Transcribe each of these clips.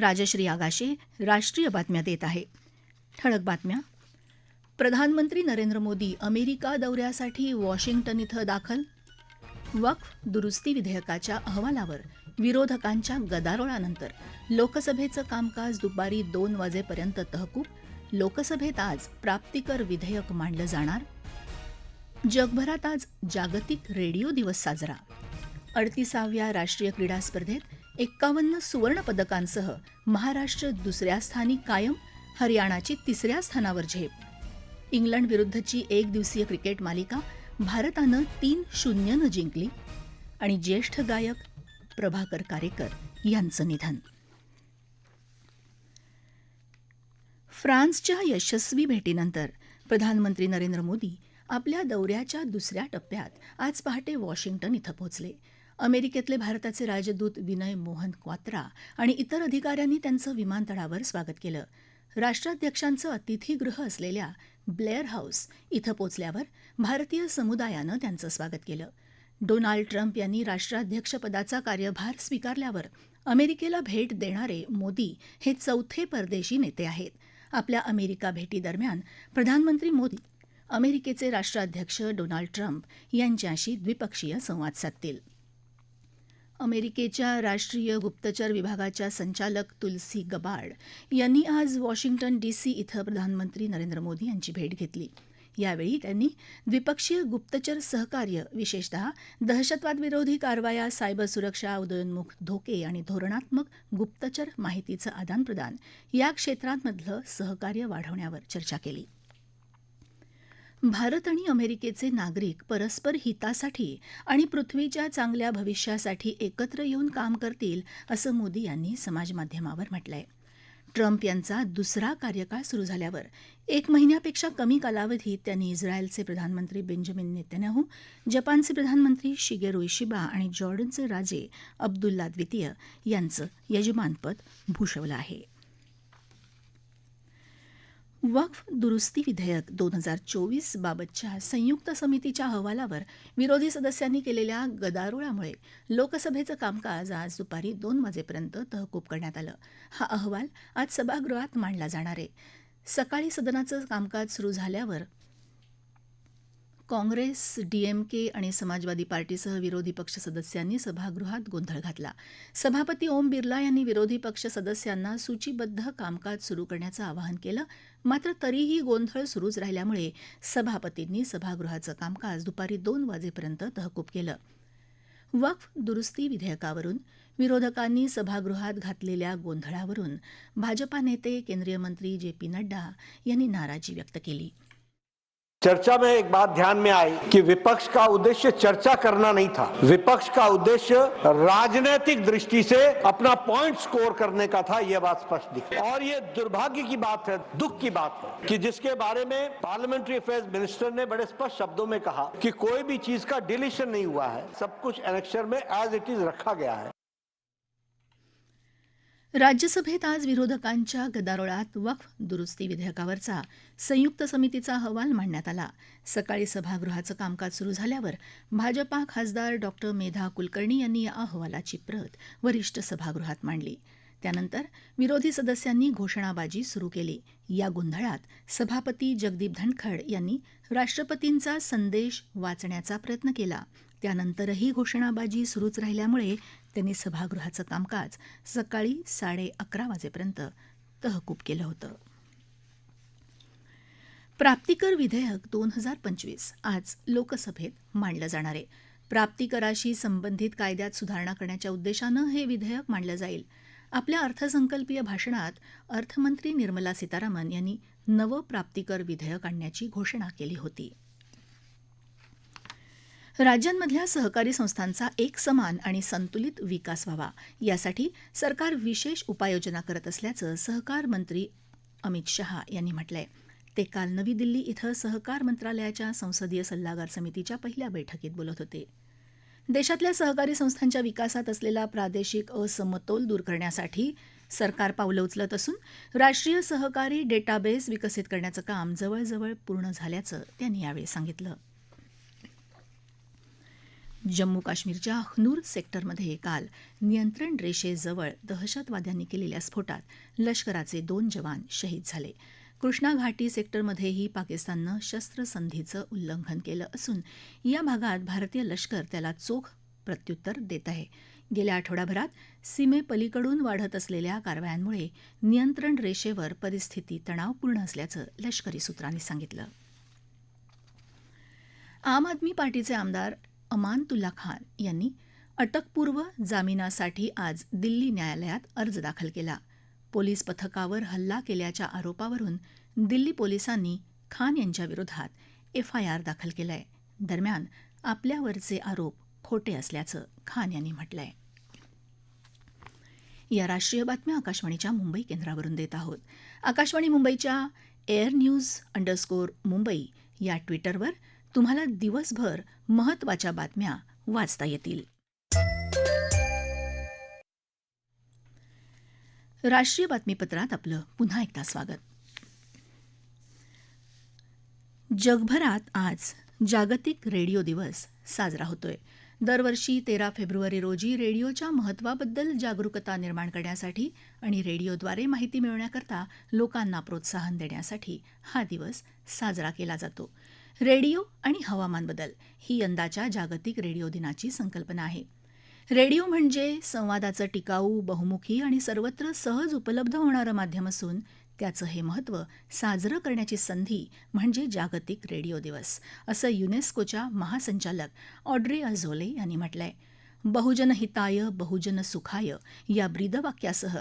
राजश्री आगाशे राष्ट्रीय बातम्या देत आहे. ठळक बातम्या. प्रधानमंत्री नरेंद्र मोदी अमेरिका दौऱ्यासाठी वॉशिंग्टन इथं दाखल? वक्फ दुरुस्ती विधेयकाच्या अहवालावर विरोधकांच्या गदारोळानंतर लोकसभेचं कामकाज दुपारी दोन वाजेपर्यंत तहकूब? लोकसभेत आज प्राप्तिकर विधेयक मांडलं जाणार? जगभरात आज जागतिक रेडिओ दिवस साजरा. अडतीसाव्या राष्ट्रीय क्रीडा स्पर्धेत एक्कावन्न सुवर्ण पदकांसह महाराष्ट्र दुसऱ्या स्थानी कायम हरियाणाची तिसऱ्या स्थानावर झेप. इंग्लंड विरुद्धची एक दिवसीय क्रिकेट मालिका भारतानं तीन शून्यनं जिंकली. आणि ज्येष्ठ गायक प्रभाकर कारेकर यांचं निधन. फ्रान्सच्या यशस्वी भेटीनंतर प्रधानमंत्री नरेंद्र मोदी आपल्या दौऱ्याच्या दुसऱ्या टप्प्यात आज पहाटे वॉशिंग्टन इथं पोहोचले. अमेरिकेतले भारताचे राजदूत विनय मोहन क्वात्रा आणि इतर अधिकाऱ्यांनी त्यांचं विमानतळावर स्वागत केलं. राष्ट्राध्यक्षांचं अतिथीगृह असलेल्या ब्लेअर हाऊस इथं पोचल्यावर भारतीय समुदायानं त्यांचं स्वागत केलं. डोनाल्ड ट्रम्प यांनी राष्ट्राध्यक्षपदाचा कार्यभार स्वीकारल्यावर अमेरिकेला भेट देणारे मोदी हे चौथे परदेशी नेते आहेत. आपल्या अमेरिका भेटीदरम्यान प्रधानमंत्री मोदी अमेरिकेचे राष्ट्राध्यक्ष डोनाल्ड ट्रम्प यांच्याशी द्विपक्षीय संवाद साधतील. अमेरिकेच्या राष्ट्रीय गुप्तचर विभागाच्या संचालक तुलसी गबार्ड यांनी आज वॉशिंग्टन डीसी इथं प्रधानमंत्री नरेंद्र मोदी यांची भेट घेतली. यावेळी त्यांनी द्विपक्षीय गुप्तचर सहकार्य विशेषतः दहशतवादविरोधी कारवाया सायबर सुरक्षा उदयोन्मुख धोके आणि धोरणात्मक गुप्तचर माहितीचं आदानप्रदान या क्षेत्रांमधलं सहकार्य वाढवण्यावर चर्चा केली. भारत आणि अमेरिकेचे नागरिक परस्पर हितासाठी आणि पृथ्वीच्या चांगल्या भविष्यासाठी एकत्र येऊन काम करतील असं मोदी यांनी समाजमाध्यमावर म्हटलंय. ट्रम्प यांचा दुसरा कार्यकाळ सुरू झाल्यावर एक महिन्यापेक्षा कमी कालावधीत त्यांनी इस्रायलचे प्रधानमंत्री बेंजामिन नेतन्याहू जपानचे प्रधानमंत्री शिगेरो इशिबा आणि जॉर्डनचे राजे अब्दुल्ला द्वितीय यांचं यजमानपद भूषवलं आहे. वक्फ दुरुस्ती विधेयक दोन हजार चोवीस बाबतच्या संयुक्त समितीच्या अहवालावर विरोधी सदस्यांनी केलेल्या गदारोळामुळे लोकसभेचं कामकाज आज दुपारी दोन वाजेपर्यंत तहकूब करण्यात आलं. हा अहवाल आज सभागृहात मांडला जाणार आहे. सकाळी सदनाचं कामकाज सुरू झाल्यावर काँग्रेस डीएमके आणि समाजवादी पार्टीसह विरोधी पक्ष सदस्यांनी सभागृहात गोंधळ घातला. सभापती ओम बिर्ला यांनी विरोधी पक्ष सदस्यांना सूचीबद्ध कामकाज सुरू करण्याचं आवाहन केलं. मात्र तरीही गोंधळ सुरूच राहिल्यामुळे सभापतींनी सभागृहाचं कामकाज दुपारी दोन वाजेपर्यंत तहकूब केलं. वक्फ दुरुस्ती विधेयकावरून विरोधकांनी सभागृहात घातलेल्या गोंधळावरून भाजपा नेते केंद्रीय मंत्री जे पी नड्डा यांनी नाराजी व्यक्त केली. चर्चा में एक बात ध्यान में आई कि विपक्ष का उद्देश्य चर्चा करना नहीं था। विपक्ष का उद्देश्य राजनीतिक दृष्टि से अपना पॉइंट स्कोर करने का था यह बात स्पष्ट दिखी और ये दुर्भाग्य की बात है, दुख की बात है कि जिसके बारे में पार्लियामेंट्री अफेयर्स मिनिस्टर ने बड़े स्पष्ट शब्दों में कहा कि कोई भी चीज़ का डिलीशन नहीं हुआ है, सब कुछ एनेक्शर में एज इट इज़ रखा गया है। राज्यसभेत आज विरोधकांच्या गदारोळात वक्फ दुरुस्ती विधेयकावरचा संयुक्त समितीचा अहवाल मांडण्यात आला. सकाळी सभागृहाचं कामकाज सुरू झाल्यावर भाजपा खासदार डॉक्टर मेधा कुलकर्णी यांनी या अहवालाची प्रत वरिष्ठ सभागृहात मांडली. त्यानंतर विरोधी सदस्यांनी घोषणाबाजी सुरू केली. या गोंधळात सभापती जगदीप धनखड यांनी राष्ट्रपतींचा संदेश वाचण्याचा प्रयत्न केला. त्यानंतरही घोषणाबाजी सुरूच राहिल्यामुळे त्यांनी सभागृहाचं कामकाज सकाळी साडे अकरा वाजेपर्यंत तहकूब केलं होतं. प्राप्तिकर विधेयक दोन हजार पंचवीस आज लोकसभेत मांडलं जाणार आहे. प्राप्तिकराशी संबंधित कायद्यात सुधारणा करण्याच्या उद्देशानं हे विधेयक मांडलं जाईल. आपल्या अर्थसंकल्पीय भाषणात अर्थमंत्री निर्मला सीतारामन यांनी नवं प्राप्तिकर विधेयक आणण्याची घोषणा केली होती. राज्यांमधल्या सहकारी संस्थांचा एक समान आणि संतुलित विकास व्हावा. यासाठी सरकार विशेष उपाययोजना करत असल्याचं सहकार मंत्री अमित शहा यांनी म्हटलंय. ते काल नवी दिल्ली इथं सहकार मंत्रालयाच्या संसदीय सल्लागार समितीच्या पहिल्या बैठकीत बोलत होते. देशातल्या सहकारी संस्थांच्या विकासात असलेला प्रादेशिक असमतोल दूर करण्यासाठी सरकार पावलं उचलत असून राष्ट्रीय सहकारी डेटाबेस विकसित करण्याचं काम जवळजवळ पूर्ण झाल्याचं त्यांनी यावेळी सांगितलं. जम्मू काश्मीरच्या अखनूर सेक्टरमध्ये काल नियंत्रण रेषेजवळ दहशतवाद्यांनी केलेल्या स्फोटात लष्कराचे दोन जवान शहीद झाले. कृष्णा घाटी सेक्टरमध्येही पाकिस्ताननं शस्त्रसंधीचं उल्लंघन केलं असून या भागात भारतीय लष्कर त्याला चोख प्रत्युत्तर देत आहे. गेल्या आठवडाभरात सीमेपलीकडून वाढत असलेल्या कारवायांमुळे नियंत्रण रेषेवर परिस्थिती तणावपूर्ण असल्याचं लष्करी सूत्रांनी सांगितलं. आम आदमी पार्टीचे आमदार अमानतुल्ला खान यांनी अटकपूर्व जामिनासाठी आज दिल्ली न्यायालयात अर्ज दाखल केला. पोलीस पथकावर हल्ला केल्याच्या आरोपावरून दिल्ली पोलिसांनी खान यांच्याविरोधात एफ आय आर दाखल केलाय. दरम्यान आपल्यावरचे आरोप खोटे असल्याचं खान यांनी म्हटलंय. या राष्ट्रीय बातम्या आकाशवाणीच्या मुंबई केंद्रावरून देत आहोत. आकाशवाणी मुंबईच्या एअर न्यूज अंडरस्कोर मुंबई या ट्विटरवर तुम्हाला दिवसभर महत्त्वाच्या बातम्या वाचता येतील. राष्ट्रीय बातमीपत्रात आपलं पुन्हा एकदा स्वागत. जगभरात आज जागतिक रेडिओ दिवस साजरा होतोय. दरवर्षी तेरा फेब्रुवारी रोजी रेडिओच्या महत्त्वाबद्दल जागरूकता निर्माण करण्यासाठी आणि रेडिओद्वारे माहिती मिळवण्याकरता लोकांना प्रोत्साहन देण्यासाठी हा दिवस साजरा केला जातो. रेडिओ आणि हवामान बदल ही यंदाच्या जागतिक रेडिओ दिनाची संकल्पना आहे. रेडिओ म्हणजे संवादाचं टिकाऊ बहुमुखी आणि सर्वत्र सहज उपलब्ध होणारं माध्यम असून त्याचं हे महत्त्व साजरं करण्याची संधी म्हणजे जागतिक रेडिओ दिवस असं युनेस्कोच्या महासंचालक ऑड्रे अझोले यांनी म्हटलंय. बहुजन हिताय बहुजन सुखाय या ब्रीदवाक्यासह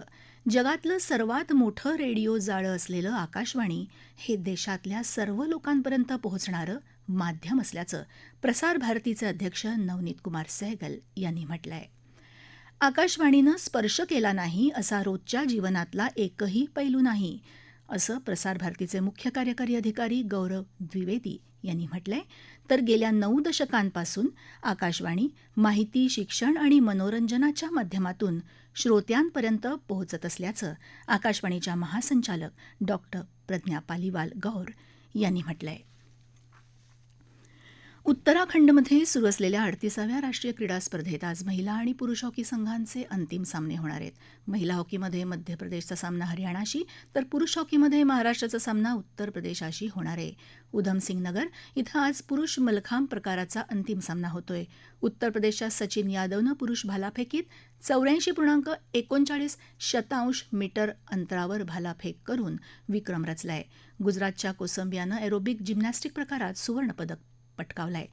जगातलं सर्वात मोठं रेडिओ जाळं असलेलं आकाशवाणी हे देशातल्या सर्व लोकांपर्यंत पोहोचणारं माध्यम असल्याचं प्रसार भारतीचे अध्यक्ष नवनीत कुमार सहगल यांनी म्हटलंय. आकाशवाणीनं स्पर्श केला नाही असा रोजच्या जीवनातला एकही पैलू नाही असं प्रसार भारतीचे मुख्य कार्यकारी अधिकारी गौरव द्विवेदी यांनी म्हटलंय. तर गेल्या नऊ दशकांपासून आकाशवाणी माहिती शिक्षण आणि मनोरंजनाच्या माध्यमातून श्रोत्यांपर्यंत पोहोचत असल्याचं आकाशवाणीच्या महासंचालक डॉक्टर प्रज्ञा पालीवाल गौर यांनी म्हटलंय. उत्तराखंडमध्ये सुरू असलेल्या अडतीसाव्या राष्ट्रीय क्रीडा स्पर्धेत आज महिला आणि पुरुष हॉकी संघांचे अंतिम सामने होणार आहेत. महिला हॉकीमध्ये मध्य प्रदेशचा सामना हरियाणाशी तर पुरुष हॉकीमध्ये महाराष्ट्राचा सामना उत्तर प्रदेशाशी होणार आहे. उधमसिंग नगर इथं आज पुरुष मलखांब प्रकाराचा अंतिम सामना होतोय. उत्तर प्रदेशच्या सचिन यादवनं पुरुष भालाफेकीत चौऱ्याऐंशी पूर्णांक एकोणचाळीस शतांश मीटर अंतरावर भालाफेक करून विक्रम रचलाय. गुजरातच्या कोसंबियानं एरोबिक जिम्नॅस्टिक प्रकारात सुवर्णपदक पटकावलाय.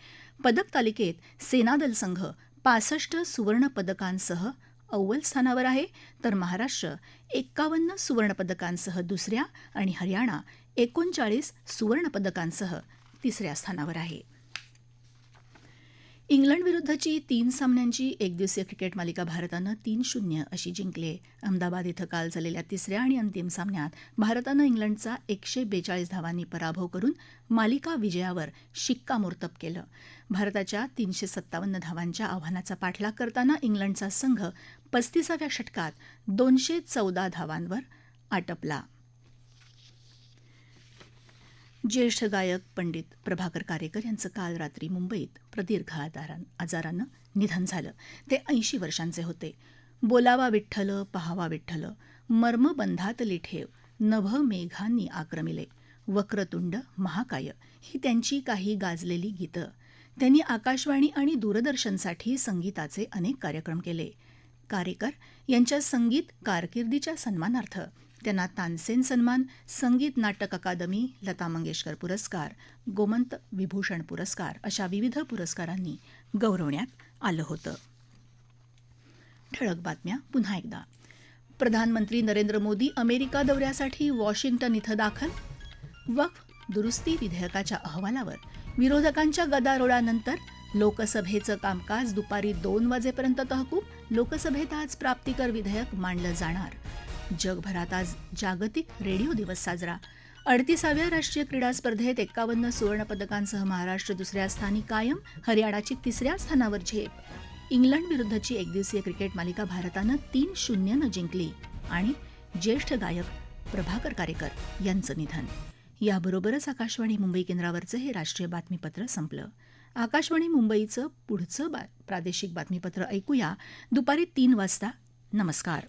पदक तालिकेत सेनादल संघ पासष्ट सुवर्ण पदकांसह अव्वल स्थानावर आहे. तर महाराष्ट्र एक्कावन्न सुवर्णपदकांसह दुसऱ्या आणि हरियाणा एकोणचाळीस सुवर्णपदकांसह तिसऱ्या स्थानावर आहे. इंग्लंडविरुद्धची तीन सामन्यांची एकदिवसीय क्रिकेट मालिका भारतानं तीन शून्य अशी जिंकली. आहे अहमदाबाद इथं काल झालेल्या तिसऱ्या आणि अंतिम सामन्यात भारतानं इंग्लंडचा एकशे बेचाळीस धावांनी पराभव करून मालिका विजयावर शिक्कामोर्तब केलं. भारताच्या तीनशे सत्तावन्न धावांच्या आव्हानाचा पाठलाग करताना इंग्लंडचा संघ पस्तीसाव्या षटकात दोनशे चौदा धावांवर आटपला. ज्येष्ठ गायक पंडित प्रभाकर कारेकर यांचं काल रात्री मुंबईत प्रदीर्घ आजारान आजारानं निधन झालं. ते ऐंशी वर्षांचे होते. बोलावा विठ्ठल पहावा विठ्ठल मर्मबंधात लिठेव नभ मेघांनी आक्रमिले वक्रतुंड महाकाय ही त्यांची काही गाजलेली गीतं. त्यांनी आकाशवाणी आणि दूरदर्शनसाठी संगीताचे अनेक कार्यक्रम केले. कारेकर यांच्या संगीत कारकिर्दीच्या सन्मानार्थ त्यांना तानसेन सन्मान संगीत नाटक अकादमी लता मंगेशकर पुरस्कार गोमंत विभूषण पुरस्कार अशा विविध पुरस्कारांनी गौरवण्यात आलं होतं. ठळक बातम्या पुन्हा एकदा. प्रधानमंत्री नरेंद्र मोदी अमेरिका दौऱ्यासाठी वॉशिंग्टन इथं दाखल? वक्फ दुरुस्ती विधेयकाच्या अहवालावर विरोधकांच्या गदारोळानंतर लोकसभेचं कामकाज दुपारी दोन वाजेपर्यंत तहकूब लोकसभेत आज प्राप्तिकर विधेयक मांडलं जाणार. जगभरात आज जागतिक रेडिओ दिवस साजरा. अडतीसाव्या राष्ट्रीय क्रीडा स्पर्धेत एक्कावन्न सुवर्णपदकांसह महाराष्ट्र दुसऱ्या स्थानी कायम हरियाणाची तिसऱ्या स्थानावर झेप. इंग्लंड विरुद्धची एकदिवसीय क्रिकेट मालिका भारतानं तीन शून्यनं जिंकली आणि ज्येष्ठ गायक प्रभाकर कारेकर यांचं निधन. याबरोबरच आकाशवाणी मुंबई केंद्रावरचं हे राष्ट्रीय बातमीपत्र संपलं. आकाशवाणी मुंबईचं पुढचं बा प्रादेशिक बातमीपत्र ऐकूया. दुपारी तीन वाजता. नमस्कार.